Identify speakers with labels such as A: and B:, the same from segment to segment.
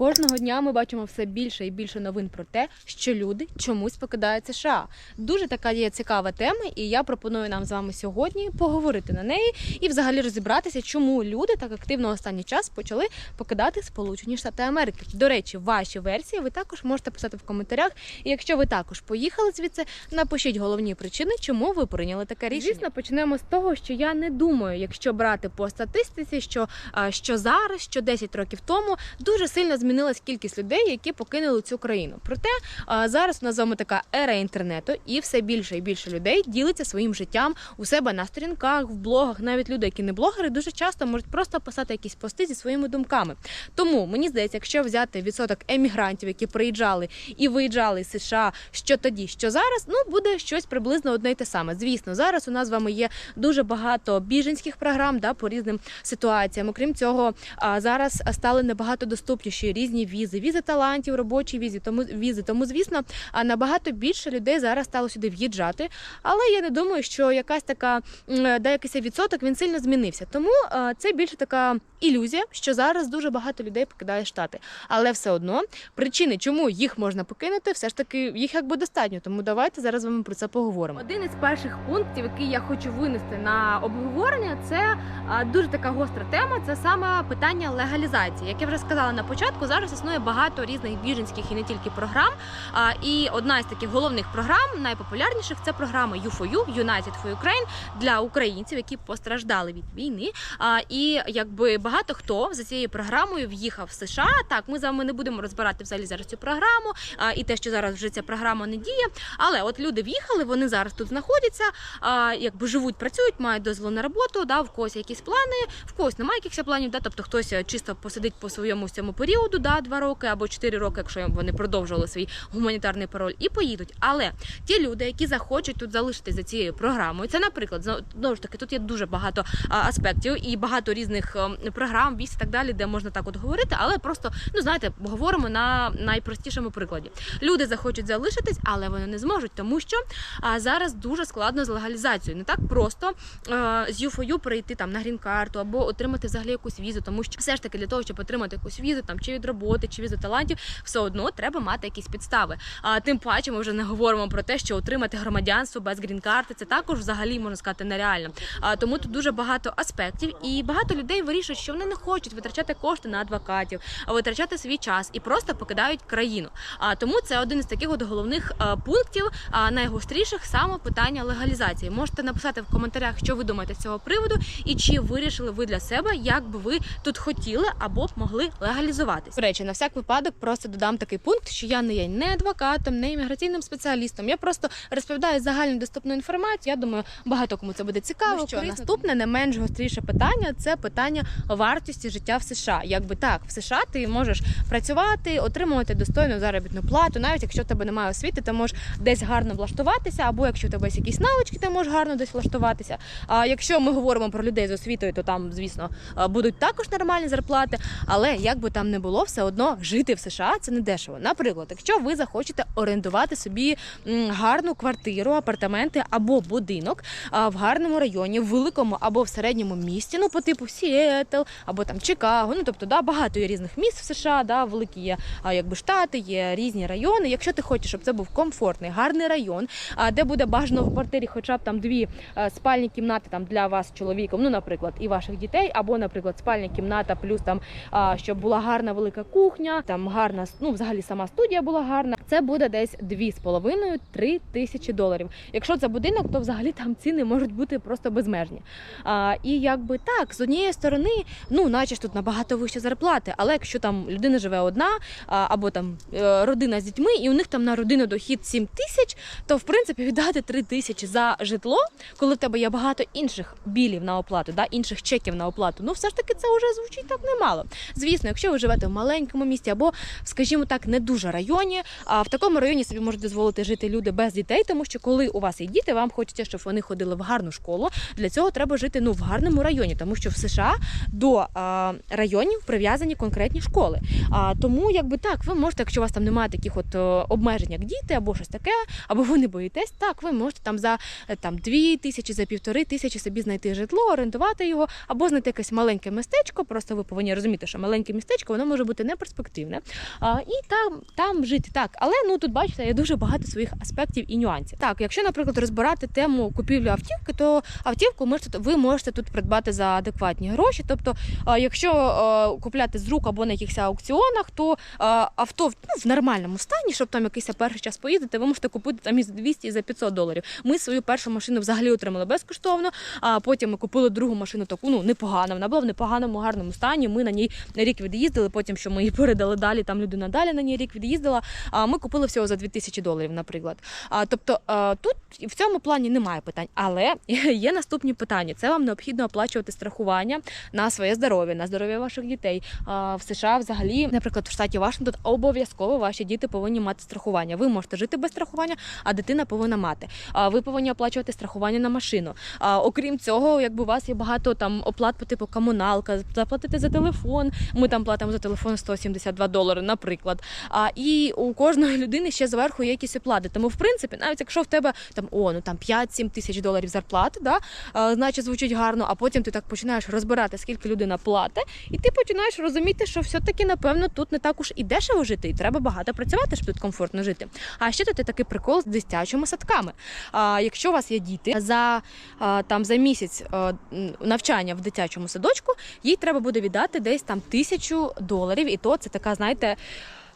A: Кожного дня ми бачимо все більше і більше новин про те, що люди чомусь покидають США. Дуже така є цікава тема, і я пропоную нам з вами сьогодні поговорити на неї і взагалі розібратися, чому люди так активно останній час почали покидати Сполучені Штати Америки. До речі, ваші версії ви також можете писати в коментарях. І якщо ви також поїхали звідси, напишіть головні причини, чому ви прийняли таке рішення. Звісно, почнемо з того, що я не думаю, якщо брати по статистиці, що, що зараз, що 10 років тому дуже сильно змінилась кількість людей, які покинули цю країну. Проте зараз у нас з вами така ера інтернету, і все більше і більше людей ділиться своїм життям у себе на сторінках, в блогах. Навіть люди, які не блогери, дуже часто можуть просто писати якісь пости зі своїми думками. Тому мені здається, якщо взяти відсоток емігрантів, які приїжджали і виїжджали з США, що тоді, що зараз, ну буде щось приблизно одне й те саме. Звісно, зараз у нас з вами є дуже багато біженських програм да, по різним ситуаціям. Окрім цього, зараз стали набагато доступніші різні візи, візи талантів, робочі візи. Тому візи. Тому, звісно, набагато більше людей зараз стало сюди в'їжджати. Але я не думаю, що якась така м, де якийсь відсоток він сильно змінився. Тому це більше така ілюзія, що зараз дуже багато людей покидає штати. Але все одно причини, чому їх можна покинути, все ж таки їх якби достатньо. Тому давайте зараз з про це поговоримо. Один із перших пунктів, який я хочу винести на обговорення, це дуже така гостра тема. Це саме питання легалізації. Як я вже сказала на початку, зараз існує багато різних біженських і не тільки програм. І одна із таких головних програм, найпопулярніших, це програма U4U, United for Ukraine, для українців, які постраждали від війни. І якби багато хто за цією програмою в'їхав в США. Так, ми з вами не будемо розбирати взагалі зараз цю програму і те, що зараз вже ця програма не діє. Але от люди в'їхали, вони зараз тут знаходяться, якби живуть, працюють, мають дозвіл на роботу. Да, в когось якісь плани, в когось немає якихось планів. Да, тобто хтось е, чисто посидить по своєму цьому періоду, да, два роки або чотири роки, якщо вони продовжували свій гуманітарний пароль, і поїдуть. Але ті люди, які захочуть тут залишитись за цією програмою, це, наприклад, зно- знову ж таки, тут є дуже багато аспектів і багато різних ем, програм, віз і так далі, де можна так от говорити, але просто ну знаєте, говоримо на найпростішому прикладі. Люди захочуть залишитись, але вони не зможуть, тому що зараз дуже складно з легалізацією. Не так просто е, з ЮФОЮ перейти там на грін-карту або отримати взагалі якусь візу, тому що все ж таки для того, щоб отримати якусь візу, там чи від роботи, чи візу талантів, все одно треба мати якісь підстави. А тим паче ми вже не говоримо про те, що отримати громадянство без грін-карти це також взагалі можна сказати нереально. А тому тут дуже багато аспектів, і багато людей вирішують, що вони не хочуть витрачати кошти на адвокатів, а витрачати свій час і просто покидають країну. А тому це один із таких от головних а, пунктів, а, найгостріших саме питання легалізації. Можете написати в коментарях, що ви думаєте з цього приводу, і чи вирішили ви для себе, як би ви тут хотіли або б могли легалізуватись. До речі, на всяк випадок просто додам такий пункт, що я не є не адвокатом, не імміграційним спеціалістом. Я просто розповідаю загальну доступну інформацію. Я думаю, багато кому це буде цікаво.
B: Ну що,
A: корисно. наступне не менш гостріше питання це питання вартості життя в США. Якби так, в США ти можеш працювати, отримувати достойну заробітну плату, навіть якщо в тебе немає освіти, ти можеш десь гарно влаштуватися, або якщо в тебе є якісь навички, ти можеш гарно десь влаштуватися. А якщо ми говоримо про людей з освітою, то там, звісно, будуть також нормальні зарплати. Але як би там не було, все одно жити в США це не дешево. Наприклад, якщо ви захочете орендувати собі гарну квартиру, апартаменти або будинок в гарному районі, в великому або в середньому місті, ну по типу Сіетл або там Чикаго. Ну тобто, да, багато є різних міст в США, да, великі є якби штати, є різні райони. Якщо ти хочеш, щоб це був комфортний, гарний район, де буде бажано в квартирі, хоча б там дві спальні кімнати там для вас, чоловіком, ну, наприклад, і ваших дітей, або, наприклад, спальня кімната, плюс там щоб була гарна велика кухня, там гарна, ну взагалі сама студія була гарна. Це буде десь 2,5-3 тисячі доларів. Якщо це будинок, то взагалі там ціни можуть бути просто безмежні. А, і якби так, з однієї сторони, ну наче ж тут набагато вищі зарплати, але якщо там людина живе одна, або там е, родина з дітьми, і у них там на родину дохід 7 тисяч, то в принципі віддати 3 тисячі за житло, коли в тебе є багато інших білів на оплату, да, інших чеків на оплату, ну все ж таки це вже звучить так немало. Звісно, якщо ви живете в маленькому місті або, скажімо так, не дуже районі, а в такому районі собі можуть дозволити жити люди без дітей, тому що коли у вас є діти, вам хочеться, щоб вони ходили в гарну школу. Для цього треба жити ну в гарному районі, тому що в США до а, районів прив'язані конкретні школи. А тому, якби так, ви можете, якщо у вас там немає таких от е, обмежень, як діти, або щось таке, або ви не боїтесь, так ви можете там за е, там дві тисячі, за півтори тисячі собі знайти житло, орендувати його, або знайти якесь маленьке містечко. Просто ви повинні розуміти, що маленьке містечко воно може бути бути не перспективне. А, і там, там жити так. Але ну тут бачите, є дуже багато своїх аспектів і нюансів. Так, якщо, наприклад, розбирати тему купівлі автівки, то автівку можете ви можете тут придбати за адекватні гроші. Тобто, а, якщо а, купляти з рук або на якихось аукціонах, то а, авто ну, в нормальному стані, щоб там якийсь перший час поїздити, ви можете купити там і за 200, і за 500 доларів. Ми свою першу машину взагалі отримали безкоштовно. А потім ми купили другу машину таку, ну непогано. Вона була в непоганому, гарному стані. Ми на ній рік від'їздили. Потім, що ми її передали далі, там людина далі на ній рік від'їздила. А ми купили всього за 2000 доларів, наприклад. А тобто тут в цьому плані немає питань. Але є наступні питання. Це вам необхідно оплачувати страхування на своє здоров'я, на здоров'я ваших дітей. В США взагалі, наприклад, в штаті Вашингтон обов'язково ваші діти повинні мати страхування. Ви можете жити без страхування, а дитина повинна мати. Ви повинні оплачувати страхування на машину. Окрім цього, якби у вас є багато там оплат по типу комуналка, заплатити за телефон. Ми там платимо за телефон 172 долари, наприклад. А і у кожної людини ще зверху є якісь оплати. Тому, в принципі, навіть якщо в тебе там о, ну там 5-7 тисяч доларів зарплати, да, а, значить звучить гарно, а потім ти так починаєш розбирати, скільки людина платить, і ти починаєш розуміти, що все-таки, напевно, тут не так уж і дешево жити, і треба багато працювати, щоб тут комфортно жити. А ще тут є такий прикол з дитячими садками. А, якщо у вас є діти за а, там за місяць а, навчання в дитячому садочку, їй треба буде віддати десь там тисячу доларів, і то це така, знаєте.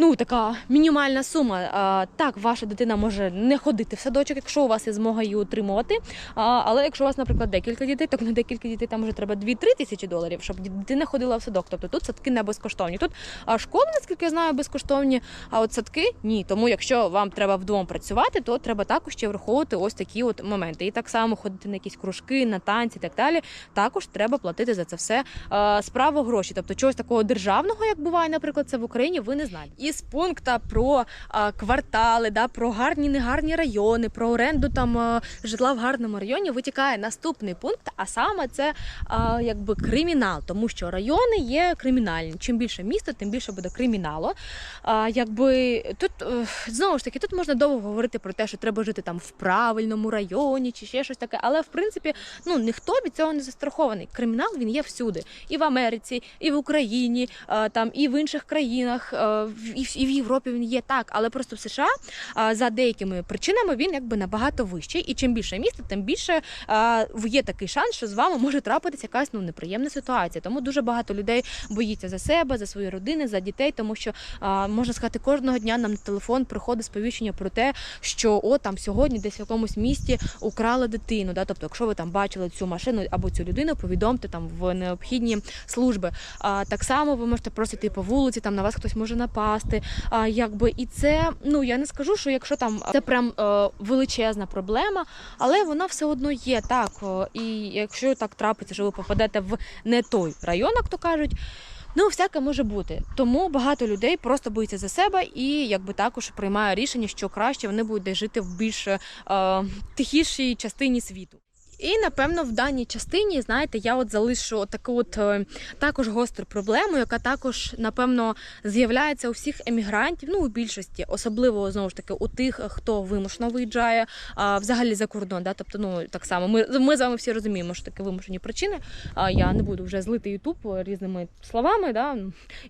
A: Ну, така мінімальна сума. А, так, ваша дитина може не ходити в садочок, якщо у вас є змога її утримувати. А, але якщо у вас, наприклад, декілька дітей, то на декілька дітей там вже треба 2-3 тисячі доларів, щоб дитина ходила в садок. Тобто тут садки не безкоштовні. Тут а школи, наскільки я знаю, безкоштовні, а от садки ні. Тому якщо вам треба вдома працювати, то треба також ще враховувати ось такі от моменти. І так само ходити на якісь кружки, на танці і так далі. Також треба платити за це все справа гроші. Тобто чогось такого державного, як буває, наприклад, це в Україні, ви не знаєте. Із пункта про е, квартали, да, про гарні, негарні райони, про оренду там е, житла в гарному районі, витікає наступний пункт, а саме це е, якби кримінал, тому що райони є кримінальні. Чим більше місто, тим більше буде криміналу. А, якби тут е, знову ж таки тут можна довго говорити про те, що треба жити там в правильному районі чи ще щось таке. Але в принципі, ну ніхто від цього не застрахований. Кримінал він є всюди, і в Америці, і в Україні, е, там і в інших країнах, і в, і в Європі він є так. Але просто в США е, за деякими причинами він якби набагато вищий. І чим більше місто, тим більше е, є такий шанс, що з вами може трапитися якась ну неприємна ситуація. Тому дуже багато людей боїться за себе, за свої родини, за дітей, тому що а, можна сказати, кожного дня нам на телефон приходить сповіщення про те, що о там сьогодні десь в якомусь місті украли дитину. Да? Тобто, якщо ви там бачили цю машину або цю людину, повідомте там в необхідні служби. А, так само ви можете просто йти по вулиці, там на вас хтось може напасти. А, якби і це, ну я не скажу, що якщо там це прям е, величезна проблема, але вона все одно є так. І якщо так трапиться, що ви попадете в не той район, як то кажуть. Ну, всяке може бути. Тому багато людей просто боїться за себе і якби також приймає рішення, що краще вони будуть жити в більш е, тихішій частині світу. І напевно в даній частині, знаєте, я от залишу таку от е, також гостру проблему, яка також напевно з'являється у всіх емігрантів, ну у більшості, особливо знову ж таки у тих, хто вимушено виїжджає а, взагалі за кордон. Да? Тобто, ну так само, ми, ми з вами всі розуміємо, що таке вимушені причини. А я не буду вже злити Ютуб різними словами. Да?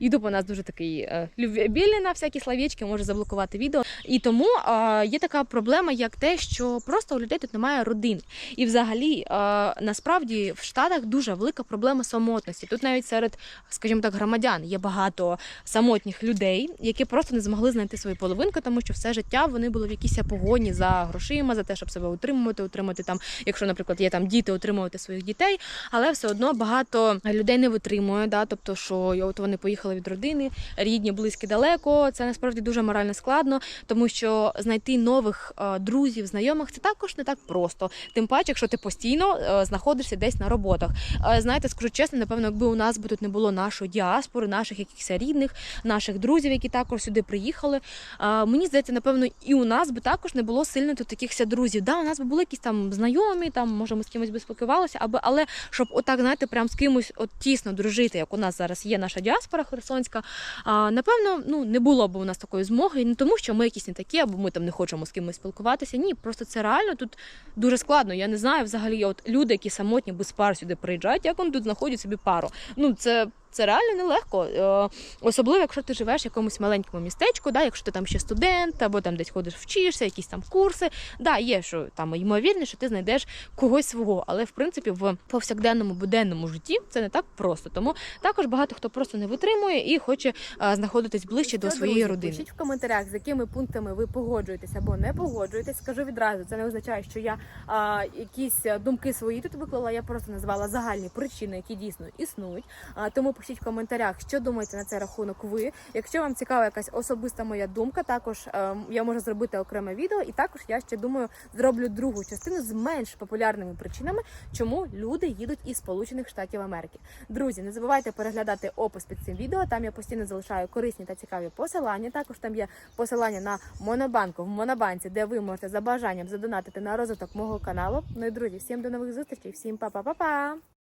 A: Ютуб у нас дуже такий е, любвеобільний на всякі словечки, може заблокувати відео. І тому а, є така проблема, як те, що просто у людей тут немає родин. І взагалі, е, насправді, в Штатах дуже велика проблема самотності. Тут навіть серед, скажімо так, громадян є багато самотніх людей, які просто не змогли знайти свою половинку, тому що все життя вони були в якійсь погоні за грошима, за те, щоб себе утримувати, утримати там, якщо, наприклад, є там діти, утримувати своїх дітей, але все одно багато людей не витримує. Да? Тобто, що от вони поїхали від родини, рідні, близькі далеко. Це насправді дуже морально складно, тому що знайти нових е, друзів, знайомих це також не так просто. Тим паче, якщо ти постійно е, знаходишся десь на роботах. Е, Знаєте, скажу чесно, напевно, якби у нас би тут не було нашої діаспори, наших якихось рідних, наших друзів, які також сюди приїхали. е, Мені здається, напевно, і у нас би також не було сильно тут такихось друзів. Да, у нас би були якісь там знайомі, там може ми з кимось би спілкувалися, аби але щоб отак, знаєте, прям з кимось от тісно дружити, як у нас зараз є наша діаспора херсонська. Напевно, ну не було б у нас такої змоги, не тому, що ми якісь не такі, або ми там не хочемо з кимось спілкуватися. Ні, просто це реально тут дуже складно. Я не знаю взагалі, от люди, які самотні без пар сюди приїжджають, як вони тут знаходять собі пару. Ну це
B: Це реально нелегко. Е, Особливо, якщо ти живеш в якомусь маленькому містечку, да, якщо ти там ще студент, або там десь ходиш, вчишся, якісь там курси. Да, є що там ймовірніше, що ти знайдеш когось свого, але в принципі в повсякденному буденному житті це не так просто. Тому також багато хто просто не витримує і хоче е, знаходитись ближче до своєї
A: друзі,
B: родини.
A: Пишіть в коментарях, з якими пунктами ви погоджуєтесь або не погоджуєтесь. Скажу відразу, це не означає, що я а, якісь думки свої тут виклала. Я просто назвала загальні причини, які дійсно існують. А, тому пишіть в коментарях, що думаєте на цей рахунок ви. Якщо вам цікава якась особиста моя думка, також е, я можу зробити окреме відео, і також я ще думаю зроблю другу частину з менш популярними причинами, чому люди їдуть із Сполучених Штатів Америки. Друзі, не забувайте переглядати опис під цим відео. Там я постійно залишаю корисні та цікаві посилання. Також там є посилання на Монобанку в Монобанці, де ви можете за бажанням задонатити на розвиток мого каналу. Ну і друзі, всім до нових зустрічей, всім па-па-па-па!